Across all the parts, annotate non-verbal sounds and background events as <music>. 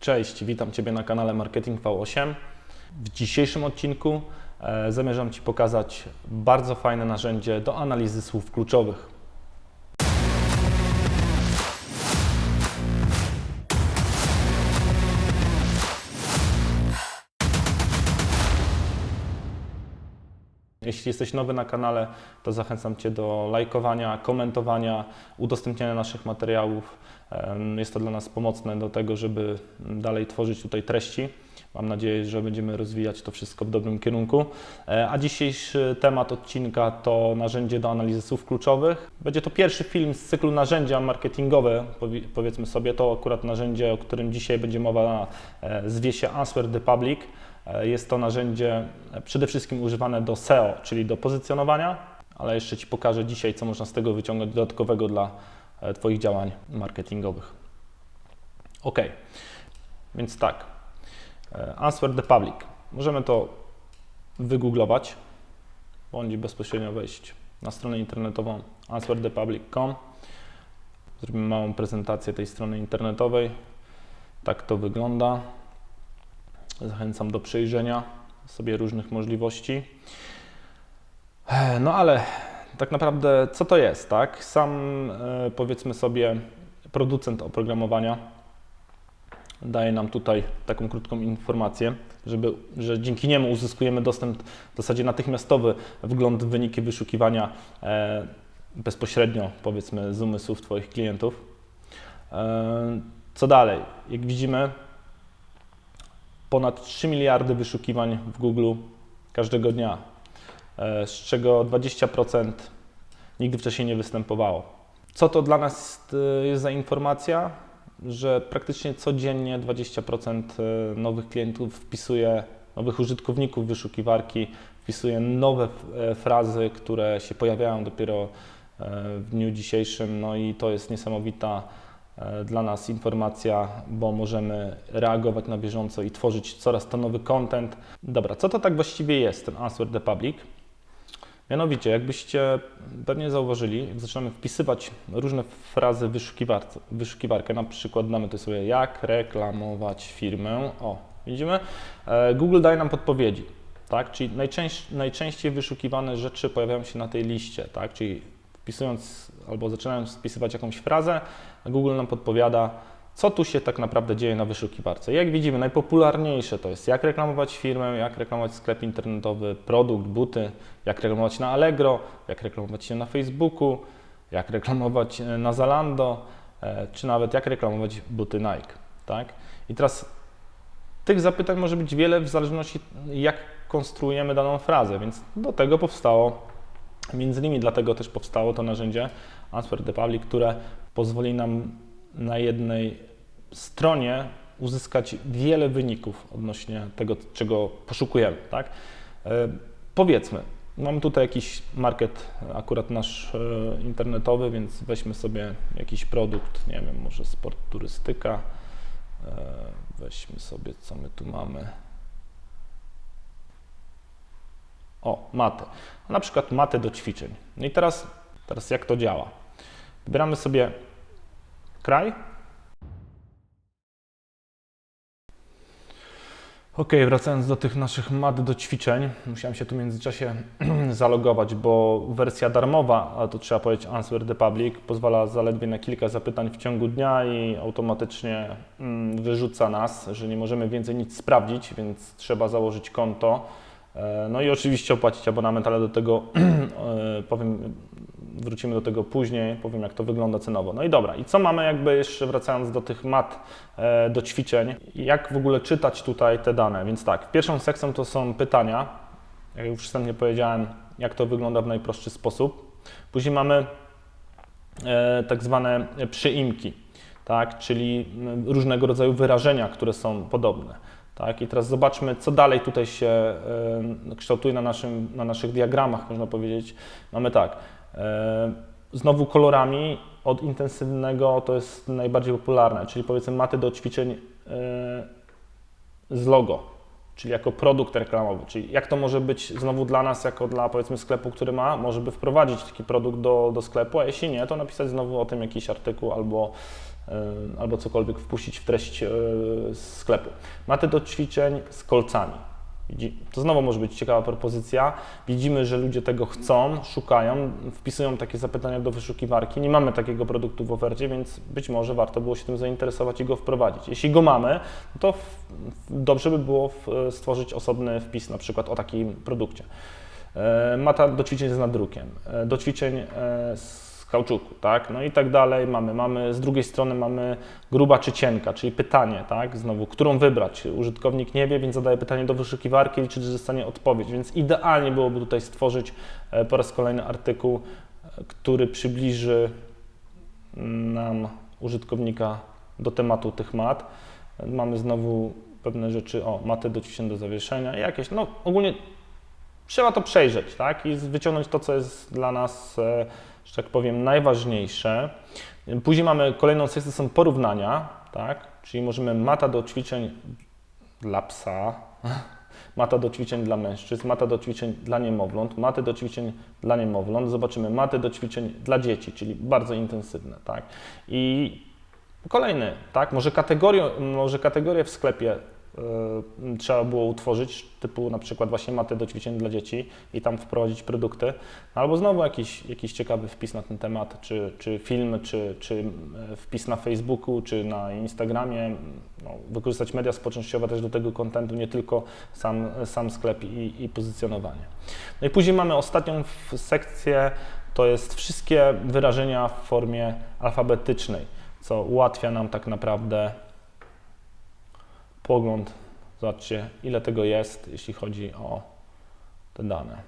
Cześć, witam Ciebie na kanale Marketing V8. W dzisiejszym odcinku e, zamierzam Ci pokazać bardzo fajne narzędzie do analizy słów kluczowych. Jeśli jesteś nowy na kanale, to zachęcam Cię do lajkowania, komentowania, udostępniania naszych materiałów. Jest to dla nas pomocne do tego, żeby dalej tworzyć tutaj treści. Mam nadzieję, że będziemy rozwijać to wszystko w dobrym kierunku. E, A dzisiejszy temat odcinka to narzędzie do analizy słów kluczowych. Będzie to pierwszy film z cyklu narzędzia marketingowe, powi- powiedzmy sobie. To akurat narzędzie, o którym dzisiaj będzie mowa, e, zwie się Answer the Public. E, Jest to narzędzie e, przede wszystkim używane do SEO, czyli do pozycjonowania, ale jeszcze Ci pokażę dzisiaj, co można z tego wyciągnąć dodatkowego dla e, Twoich działań marketingowych. Ok, więc tak. Answer the Public. Możemy to wygooglować, bądź bezpośrednio wejść na stronę internetową answerthepublic.com. Zrobimy małą prezentację tej strony internetowej. Tak to wygląda. Zachęcam do przejrzenia sobie różnych możliwości. No ale tak naprawdę co to jest, tak? Sam e, powiedzmy sobie producent oprogramowania daje nam tutaj taką krótką informację, żeby, że dzięki niemu uzyskujemy dostęp w zasadzie natychmiastowy wgląd w wyniki wyszukiwania e, bezpośrednio powiedzmy z umysłów Twoich klientów. E, co dalej? Jak widzimy, ponad 3 miliardy wyszukiwań w Google każdego dnia, e, z czego 20% nigdy wcześniej nie występowało. Co to dla nas e, jest za informacja? Że praktycznie codziennie 20% e, nowych klientów wpisuje, nowych użytkowników wyszukiwarki wpisuje nowe e, frazy, które się pojawiają dopiero e, w dniu dzisiejszym. No i to jest niesamowita e, dla nas informacja, bo możemy reagować na bieżąco i tworzyć coraz to nowy content. Dobra, co to tak właściwie jest ten Answer the Public? Mianowicie, jakbyście pewnie zauważyli, jak zaczynamy wpisywać różne frazy w wyszukiwarkę, na przykład damy sobie jak reklamować firmę. O, widzimy? E, Google daje nam podpowiedzi, tak? Czyli najczęś, najczęściej wyszukiwane rzeczy pojawiają się na tej liście, tak? Czyli wpisując albo zaczynając wpisywać jakąś frazę, Google nam podpowiada, co tu się tak naprawdę dzieje na wyszukiwarce. Jak widzimy, najpopularniejsze to jest jak reklamować firmę, jak reklamować sklep internetowy, produkt, buty, jak reklamować na Allegro, jak reklamować się na Facebooku, jak reklamować e, na Zalando, e, czy nawet jak reklamować buty Nike. Tak? I teraz tych zapytań może być wiele w zależności jak konstruujemy daną frazę, więc do tego powstało, między innymi dlatego też powstało to narzędzie Answer the Public, które pozwoli nam na jednej stronie uzyskać wiele wyników odnośnie tego, czego poszukujemy. Tak? E, powiedzmy, mamy tutaj jakiś market, akurat nasz e, internetowy, więc weźmy sobie jakiś produkt, nie wiem, może sport, turystyka. E, weźmy sobie, co my tu mamy. O, maty. Na przykład maty do ćwiczeń. No i teraz, teraz jak to działa? Wybieramy sobie kraj. Ok, wracając do tych naszych mat do ćwiczeń, musiałem się tu w międzyczasie <clears throat> zalogować, bo wersja darmowa, a to trzeba powiedzieć Answer the Public, pozwala zaledwie na kilka zapytań w ciągu dnia i automatycznie mm, wyrzuca nas, że nie możemy więcej nic sprawdzić, więc trzeba założyć konto. E, No i oczywiście opłacić abonament, ale do tego <clears throat> e, powiem, wrócimy do tego później, powiem jak to wygląda cenowo. No i dobra, i co mamy jakby jeszcze wracając do tych mat e, do ćwiczeń, jak w ogóle czytać tutaj te dane? Więc tak, pierwszą sekcją to są pytania, jak już wstępnie powiedziałem, jak to wygląda w najprostszy sposób. Później mamy tak zwane przyimki, tak, czyli różnego rodzaju wyrażenia, które są podobne. Tak, I teraz zobaczmy, co dalej tutaj się kształtuje na, naszym, na naszych diagramach, można powiedzieć. Mamy tak, znowu kolorami od intensywnego to jest najbardziej popularne, czyli powiedzmy maty do ćwiczeń z logo, czyli jako produkt reklamowy. Czyli jak to może być znowu dla nas, jako dla powiedzmy sklepu, który ma, może by wprowadzić taki produkt do, do sklepu, a jeśli nie, to napisać znowu o tym jakiś artykuł albo albo cokolwiek wpuścić w treść y, sklepu. Maty do ćwiczeń z kolcami. To znowu może być ciekawa propozycja. Widzimy, że ludzie tego chcą, szukają, wpisują takie zapytania do wyszukiwarki. Nie mamy takiego produktu w ofercie, więc być może warto było się tym zainteresować i go wprowadzić. Jeśli go mamy, to dobrze by było w, stworzyć osobny wpis na przykład o takim produkcie. E, Mata do ćwiczeń z nadrukiem, e, do ćwiczeń e, kauczuku, tak? No i tak dalej mamy. Mamy z drugiej strony mamy gruba czy cienka, czyli pytanie, tak? Znowu, którą wybrać? Użytkownik nie wie, więc zadaje pytanie do wyszukiwarki, liczy, że dostanie odpowiedź. Więc idealnie byłoby tutaj stworzyć e, po raz kolejny artykuł, e, który przybliży nam użytkownika do tematu tych mat. Mamy znowu pewne rzeczy, o, maty do do zawieszenia, jakieś, no ogólnie trzeba to przejrzeć, tak, i wyciągnąć to, co jest dla nas, e, że tak powiem, najważniejsze. Później mamy kolejną sekcję, są porównania, tak, czyli możemy mata do ćwiczeń dla psa, <laughs> mata do ćwiczeń dla mężczyzn, mata do ćwiczeń dla niemowląt, maty do ćwiczeń dla niemowląt, zobaczymy maty do ćwiczeń dla dzieci, czyli bardzo intensywne, tak, i Kolejny, tak? Może kategorię, może kategorię w sklepie trzeba było utworzyć, typu na przykład właśnie maty do ćwiczeń dla dzieci i tam wprowadzić produkty, albo znowu jakiś, jakiś ciekawy wpis na ten temat, czy, czy film, czy, czy e, wpis na Facebooku, czy na Instagramie, no, wykorzystać media społecznościowe też do tego kontentu, nie tylko sam, sam sklep i, i pozycjonowanie. No i później mamy ostatnią sekcję, to jest wszystkie wyrażenia w formie alfabetycznej co ułatwia nam tak naprawdę pogląd. Zobaczcie, ile tego jest, jeśli chodzi o te dane.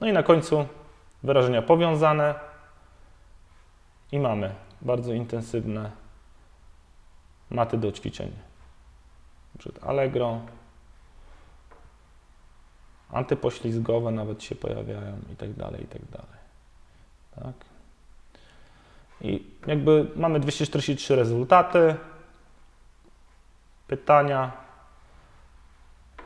No i na końcu wyrażenia powiązane i mamy bardzo intensywne maty do ćwiczeń. Przykład Allegro, antypoślizgowe nawet się pojawiają i tak dalej, i tak dalej. Tak? I jakby mamy 243 rezultaty, pytania,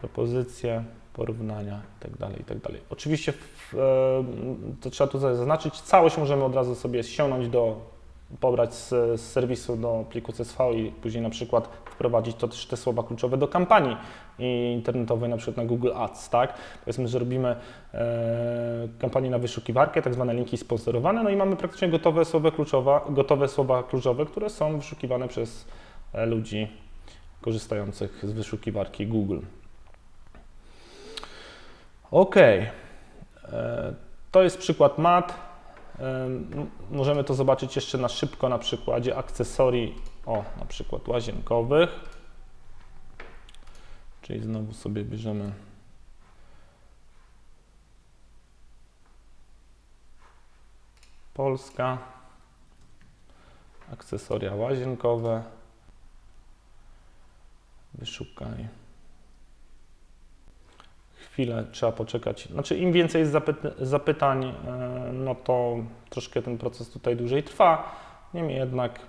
propozycje, porównania itd. itd. Oczywiście w, e, to trzeba tu zaznaczyć, całość możemy od razu sobie ściągnąć do, pobrać z, z serwisu do pliku CSV i później na przykład wprowadzić to też te słowa kluczowe do kampanii internetowej, na przykład na Google Ads, tak? Powiedzmy, że robimy e, kampanię na wyszukiwarkę, tak zwane linki sponsorowane, no i mamy praktycznie gotowe słowa kluczowe, gotowe słowa kluczowe, które są wyszukiwane przez e, ludzi korzystających z wyszukiwarki Google. Ok, e, to jest przykład mat. E, Możemy to zobaczyć jeszcze na szybko na przykładzie akcesorii, o na przykład łazienkowych. Czyli znowu sobie bierzemy Polska, akcesoria łazienkowe, wyszukaj. Chwilę trzeba poczekać. Znaczy, im więcej jest zapyt- zapytań, e, no to troszkę ten proces tutaj dłużej trwa. Niemniej jednak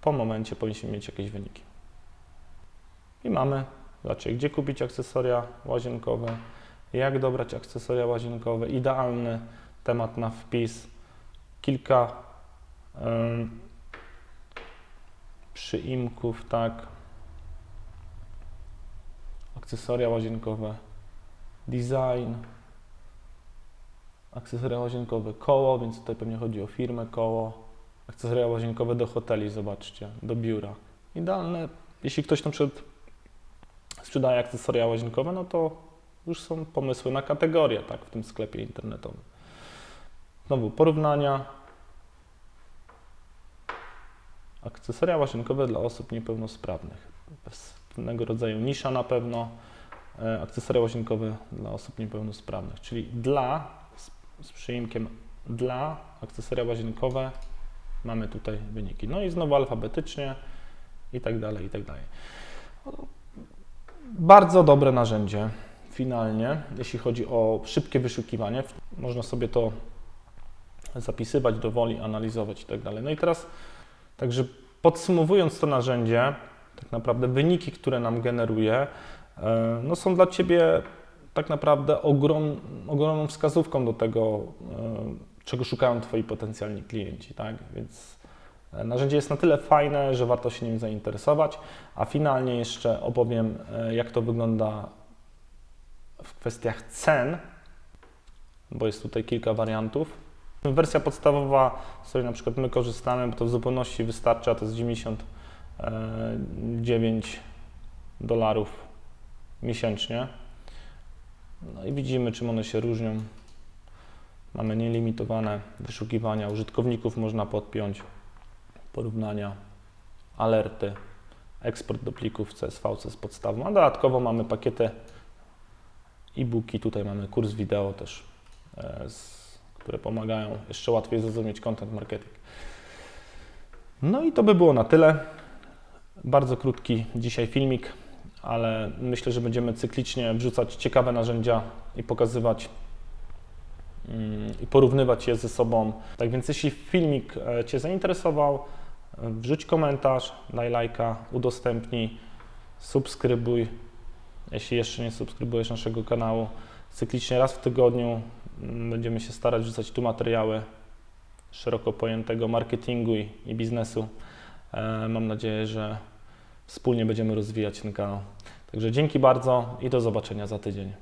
po momencie powinniśmy mieć jakieś wyniki. I mamy, zobaczcie, gdzie kupić akcesoria łazienkowe, jak dobrać akcesoria łazienkowe, idealny temat na wpis, kilka em, przyimków, tak, akcesoria łazienkowe, design, akcesoria łazienkowe, koło, więc tutaj pewnie chodzi o firmę koło, akcesoria łazienkowe do hoteli, zobaczcie, do biura. Idealne, jeśli ktoś na przykład sprzedaje akcesoria łazienkowe, no to już są pomysły na kategorie, tak, w tym sklepie internetowym. Znowu porównania. Akcesoria łazienkowe dla osób niepełnosprawnych. Pewnego rodzaju nisza na pewno. E, Akcesoria łazienkowe dla osób niepełnosprawnych, czyli dla, z, z przyimkiem dla, akcesoria łazienkowe, mamy tutaj wyniki. No i znowu alfabetycznie i tak dalej, i tak dalej. Bardzo dobre narzędzie finalnie, jeśli chodzi o szybkie wyszukiwanie. Można sobie to zapisywać do woli, analizować i tak dalej. No i teraz, także podsumowując to narzędzie, tak naprawdę wyniki, które nam generuje, e, no są dla Ciebie tak naprawdę ogrom, ogromną wskazówką do tego, e, czego szukają Twoi potencjalni klienci, tak? Więc e, narzędzie jest na tyle fajne, że warto się nim zainteresować, a finalnie jeszcze opowiem, jak to wygląda w kwestiach cen, bo jest tutaj kilka wariantów. Wersja podstawowa, z której na przykład my korzystamy, bo to w zupełności wystarcza, to jest 99 dolarów miesięcznie. No i widzimy, czym one się różnią. Mamy nielimitowane wyszukiwania użytkowników, można podpiąć porównania, alerty, eksport do plików CSV, co jest podstawą, a dodatkowo mamy pakiety e-booki, tutaj mamy kurs wideo też, e, które pomagają jeszcze łatwiej zrozumieć content marketing. No i to by było na tyle. Bardzo krótki dzisiaj filmik, ale myślę, że będziemy cyklicznie wrzucać ciekawe narzędzia i pokazywać mm, i porównywać je ze sobą. Tak więc jeśli filmik e, Cię zainteresował, wrzuć komentarz, daj lajka, udostępnij, subskrybuj. Jeśli jeszcze nie subskrybujesz naszego kanału, cyklicznie raz w tygodniu mm, będziemy się starać wrzucać tu materiały szeroko pojętego marketingu i, i biznesu. E, Mam nadzieję, że wspólnie będziemy rozwijać ten kanał. Także dzięki bardzo i do zobaczenia za tydzień.